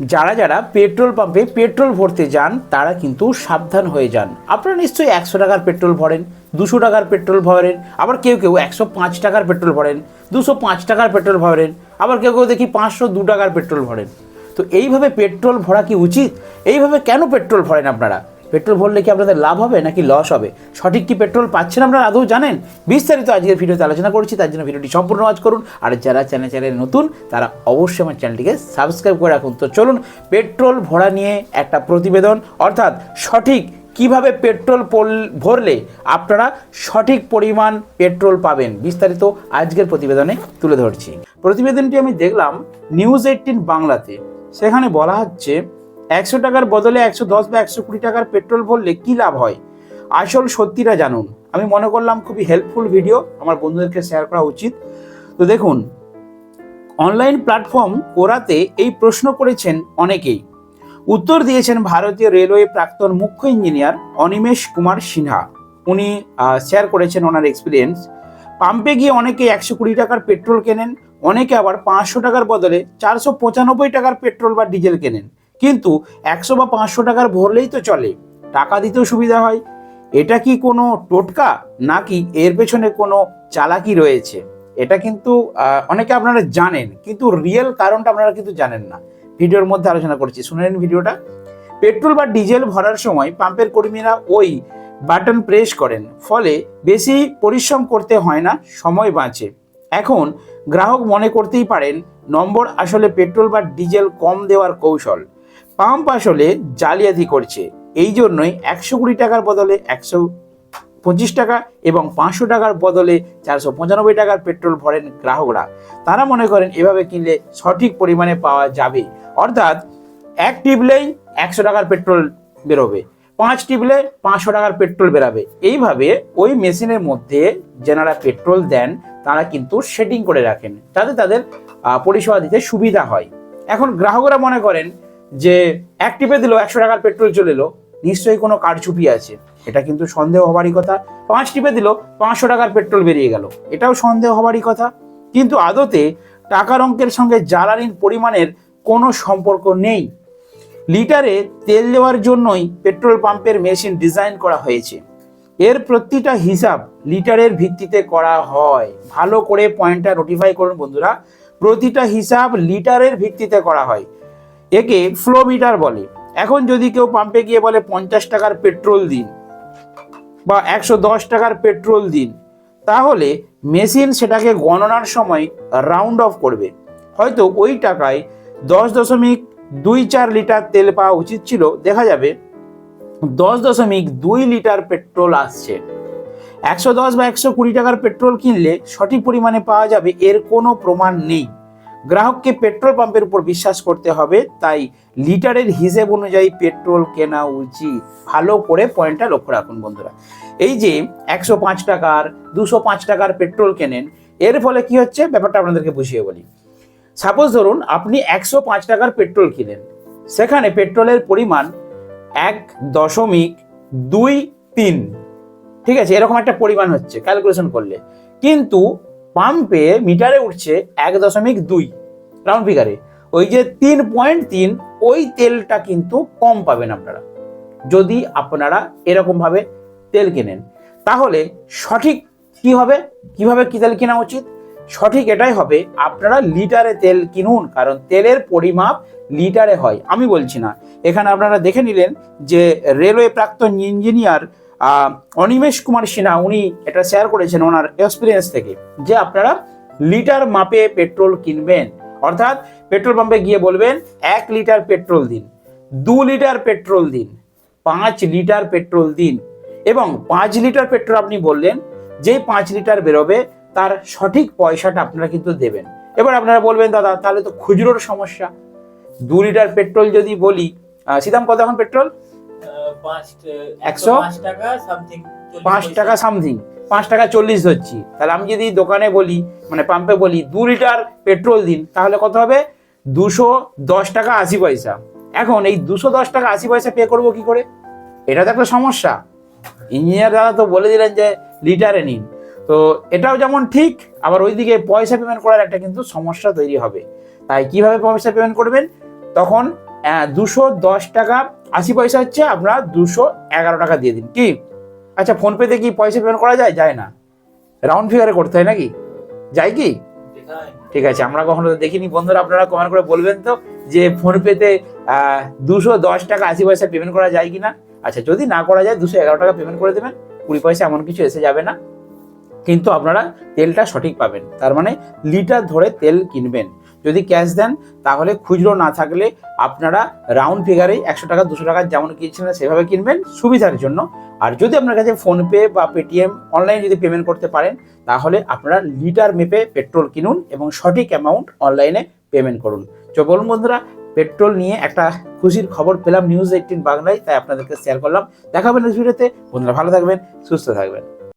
যারা যারা পেট্রোল পাম্পে পেট্রোল ভরতে যান, তারা কিন্তু সাবধান হয়ে যান। আপনারা নিশ্চয়ই একশো টাকার পেট্রোল ভরেন, দুশো টাকার পেট্রোল ভরেন, আবার কেউ কেউ একশো পাঁচ টাকার পেট্রোল ভরেন, দুশো পাঁচ টাকার পেট্রোল ভরেন, আবার কেউ কেউ দেখি পাঁচশো দু টাকার পেট্রোল ভরেন। তো এইভাবে পেট্রোল ভরা কি উচিত? এইভাবে কেন পেট্রোল ভরেন আপনারা? পেট্রোল ভরলে কি আপনাদের লাভ হবে নাকি লস হবে? সঠিক কি পেট্রোল পাচ্ছেন আপনারা আদৌ জানেন? বিস্তারিত আজকের ভিডিওতে আলোচনা করছি, তার জন্য ভিডিওটি সম্পূর্ণ ওয়াচ করুন। আর যারা চ্যানেল চ্যানেলে নতুন, তারা অবশ্যই আমার চ্যানেলটিকে সাবস্ক্রাইব করে রাখুন। তো চলুন, পেট্রোল ভরা নিয়ে একটা প্রতিবেদন। অর্থাৎ সঠিক কীভাবে পেট্রোল ভরলে আপনারা সঠিক পরিমাণ পেট্রোল পাবেন? বিস্তারিত আজকের প্রতিবেদনে তুলে ধরছি। প্রতিবেদনটি আমি দেখলাম নিউজ এইটিন বাংলাতে। সেখানে বলা হচ্ছে একশো টাকার বদলে একশো দশ বা একশো কুড়ি টাকার পেট্রোল ভরলে কী লাভ হয়? আসল সত্যিটা জানুন। আমি মনে করলাম খুবই হেল্পফুল ভিডিও আমার বন্ধুদেরকে শেয়ার করা উচিত। তো দেখুন অনলাইন প্ল্যাটফর্ম ওরাতে এই প্রশ্ন করেছেন অনেকেই। উত্তর দিয়েছেন ভারতীয় রেলওয়ে প্রাক্তন মুখ্য ইঞ্জিনিয়ার অনিমেষ কুমার সিনহা। উনি শেয়ার করেছেন ওনার এক্সপিরিয়েন্স পাম্পে গিয়ে অনেকে একশো কুড়ি টাকার পেট্রোল কেনেন, অনেকে আবার পাঁচশো টাকার বদলে চারশো পঁচানব্বই টাকার পেট্রোল বা ডিজেল কেনেন। কিন্তু একশো বা পাঁচশো টাকার ভরলেই তো চলে। টাকা দিতেও সুবিধা হয়। এটা কি কোনো টোটকা? নাকি এর পেছনে কোনো চালাকি রয়েছে? এটা কিন্তু অনেকে আপনারা জানেন, কিন্তু রিয়েল কারণটা আপনারা কিন্তু জানেন না। ভিডিওর মধ্যে আলোচনা করছি। শুনে নিন ভিডিওটা। পেট্রোল বা ডিজেল ভরার সময় পাম্পের কর্মীরা ওই বাটন প্রেস করেন। ফলে বেশি পরিশ্রম করতে হয় না, সময় বাঁচে। এখন গ্রাহক মনে করতেই পারেন, নম্বর আসলে পেট্রোল বা ডিজেল কম দেওয়ার কৌশল। পাম্প আসলে জালিয়াতি করছে। এই জন্যই একশো কুড়ি টাকার বদলে একশো পঁচিশ টাকা এবং পাঁচশো টাকার বদলে চারশো পঁচানব্বই টাকার পেট্রোল ভরেন গ্রাহকরা। তারা মনে করেন এভাবে কিনলে সঠিক পরিমাণে পাওয়া যাবে। অর্থাৎ এক টিপলেই একশো টাকার পেট্রোল বেরোবে, পাঁচ টিপলে পাঁচশো টাকার পেট্রোল বেরাবে। এইভাবে ওই মেশিনের মধ্যে যেনারা পেট্রোল দেন, তারা কিন্তু সেটিং করে রাখেন। তাতে তাদের পরিষেবা দিতে সুবিধা হয়। এখন গ্রাহকরা মনে করেন যে এক টিপে দিল, একশো টাকার পেট্রোল চলে এলো, নিশ্চয়ই কোনো কারচুপি আছে? এটা কিন্তু সন্দেহ হবারই কথা। পাঁচ টিপে দিল, পাঁচশো টাকার পেট্রোল বেরিয়ে গেল। এটাও সন্দেহ হবারই কথা। কিন্তু আদতে টাকার অঙ্কের সঙ্গে জ্বালানির পরিমাণের কোনো সম্পর্ক নেই। লিটারে তেল দেওয়ার জন্যই পেট্রোল পাম্পের মেশিন ডিজাইন করা হয়েছে। এর প্রতিটা হিসাব লিটারের ভিত্তিতে করা হয়। ভালো করে পয়েন্টটা নোটিফাই করুন বন্ধুরা। প্রতিটা হিসাব লিটারের ভিত্তিতে করা হয়। একে ফ্লো মিটার বলে। এখন যদি কেউ পাম্পে গিয়ে বলে পঞ্চাশ টাকার পেট্রোল দিন বা একশো দশ টাকার পেট্রোল দিন, তাহলে মেশিন সেটাকে গণনার সময় রাউন্ড অফ করবে। হয়তো ওই টাকায় দশ দশমিক দুই চার লিটার তেল পাওয়া উচিত ছিল। দেখা যাবে দশ দশমিক দুই লিটার পেট্রোল আসছে। একশো দশ বা একশো কুড়ি টাকার পেট্রোল কিনলে সঠিক পরিমাণে পাওয়া যাবে, এর কোনো প্রমাণ নেই। গ্রাহককে পেট্রোল পাম্পের উপর বিশ্বাস করতে হবে, তাই লিটারের হিসেব অনুযায়ী পেট্রোল কেনা উচিত। ভালো করে পয়েন্টটা লক্ষ্য রাখুন বন্ধুরা। এই যে একশো পাঁচ টাকার, দুশো পাঁচ টাকার পেট্রোল কেনেন, এর ফলে কি হচ্ছে? ব্যাপারটা আপনাদেরকে বুঝিয়ে বলি। সাপোজ ধরুন, আপনি একশো পাঁচ টাকার পেট্রোল কিনেন। সেখানে পেট্রোলের পরিমাণ এক দশমিক দুই তিন। ঠিক আছে, এরকম একটা পরিমাণ হচ্ছে ক্যালকুলেশন করলে। কিন্তু পাম্পে মিটারে উঠছে এক দশমিক দুই রাউন্ড ফিগারে ওই যে তিন পয়েন্ট তিন, ওই তেলটা কিন্তু কম পাবেন আপনারা। যদি আপনারা এরকমভাবে তেল কেনেন। তাহলে সঠিক কি হবে? কীভাবে কি তেল কেনা উচিত? সঠিক এটাই হবে, আপনারা লিটারে তেল কিনুন, কারণ তেলের পরিমাপ লিটারে হয়। আমি বলছি না। এখানে আপনারা দেখে নিলেন যে রেলওয়ে প্রাক্তন ইঞ্জিনিয়ার অনিমেষ কুমার সিনহা, উনি এটা শেয়ার করেছেন ওনার এক্সপিরিয়েন্স থেকে যে আপনারা লিটার মাপে পেট্রোল কিনবেন। অর্থাৎ পেট্রোল পাম্পে গিয়ে বলবেন, এক লিটার পেট্রোল দিন, দু লিটার পেট্রোল দিন, পাঁচ লিটার পেট্রোল দিন এবং পাঁচ লিটার পেট্রোল আপনি বললেন যেই পাঁচ লিটার বেরোবে, তার সঠিক পয়সাটা আপনারা কিন্তু দেবেন। এবার আপনারা বলবেন, দাদা, তাহলে তো খুচরোর সমস্যা। দু লিটার পেট্রোল যদি বলি সীতাম কত এখন পেট্রোল একশো? একশো? পাঁচ টাকা সামথিং পাঁচ টাকা সামথিং পাঁচ টাকা চল্লিশ ধরছি। তাহলে আমি যদি দোকানে বলি মানে পাম্পে বলি দু লিটার পেট্রোল দিন তাহলে কত হবে? দুশো দশ টাকা আশি পয়সা। এখন এই দুশো দশ টাকা আশি পয়সা পে করব কি করে? এটা তো একটা সমস্যা। ইঞ্জিনিয়ার দাদা তো বলে দিলেন যে লিটারে নিন। তো এটাও যেমন ঠিক আবার ওইদিকে পয়সা পেমেন্ট করার একটা কিন্তু সমস্যা তৈরি হবে। তাই কীভাবে পয়সা পেমেন্ট করবেন? তখন দুশো দশ টাকা আশি পয়সা হচ্ছে আপনারা দুশো এগারো টাকা দিয়ে দিন, কি? আচ্ছা ফোনপেতে কি পয়সা পেমেন্ট করা যায়? যায় না। রাউন্ড ফিগারে করতে হয় নাকি? যায় কি? ঠিক আছে, আমরা কখনো দেখিনি। বন্ধুরা, আপনারা কমেন্ট করে বলবেন তো যে ফোনপেতে দুশো দশ টাকা আশি পয়সা পেমেন্ট করা যায় কি না আচ্ছা যদি না করা যায়, দুশো এগারো টাকা পেমেন্ট করে দেবেন। কুড়ি পয়সা এমন কিছু এসে যাবে না। কিন্তু আপনারা তেলটা সঠিক পাবেন। তার মানে লিটার ধরে তেল কিনবেন। যদি ক্যাশ দেন, তাহলে খুচরো না থাকলে আপনারা রাউন্ড ফিগারেই একশো টাকা, দুশো টাকা যেমন কিনছিলেন সেভাবে কিনবেন সুবিধার জন্য। আর যদি আপনার কাছে ফোনপে বা পেটিএম অনলাইন যদি পেমেন্ট করতে পারেন, তাহলে আপনারা লিটার মেপে পেট্রোল কিনুন এবং সঠিক অ্যামাউন্ট অনলাইনে পেমেন্ট করুন। তো বলুন বন্ধুরা পেট্রোল নিয়ে একটা খুশির খবর পেলাম নিউজ এইটিন বাংলায়, তাই আপনাদেরকে শেয়ার করলাম। দেখাবেন নেক্সট ভিডিওতে বন্ধুরা ভালো থাকবেন, সুস্থ থাকবেন।